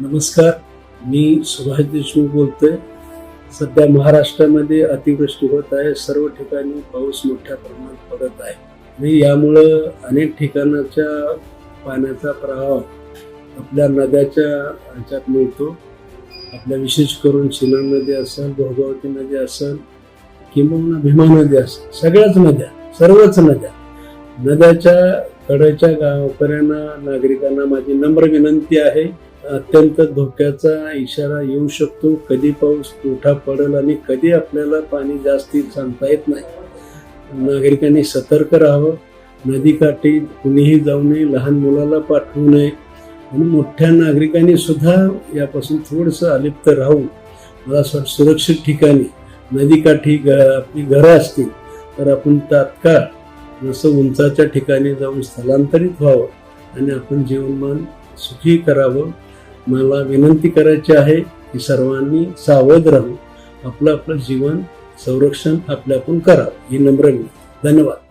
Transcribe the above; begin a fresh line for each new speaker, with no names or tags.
नमस्कार मी सुभाष देशमुख बोलतोय. सध्या महाराष्ट्रामध्ये अतिवृष्टी होत आहे सर्व ठिकाणी पाऊस मोठ्या प्रमाणात पडत आहे. आणि यामुळं अनेक ठिकाणाच्या पाण्याचा प्रवाह आपल्या नद्याच्या ह्याच्यात मिळतो. आपल्या विशेष करून शिना नदी असेल भोगावती नदी असेल किंबहुना भीमा नदी असेल सगळ्याच नद्या सर्वच नद्या. नद्याच्या कडेच्या गावकऱ्यांना नागरिकांना माझी नम्र विनंती आहे अत्यंत धोक्याचा इशारा येऊ शकतो. कधी पाऊस मोठा पडेल आणि कधी आपल्याला पाणी जास्ती सांगता येत नाही. नागरिकांनी सतर्क राहावं. नदीकाठी कुणीही जाऊ नये लहान मुलाला पाठवू नये. आणि मोठ्या नागरिकांनी सुद्धा यापासून थोडंसं अलिप्त राहून मला असं सुरक्षित ठिकाणी नदीकाठी ग आपली घरं असतील तर आपण तात्काळ जसं उंचाच्या ठिकाणी जाऊन स्थलांतरित व्हावं आणि आपण जीवनमान सुखी करावं. मला विनंती करायची आहे की सर्वांनी सावध राहून आपलं आपलं जीवन संरक्षण आपल्यापण करावं. ही नम्र धन्यवाद.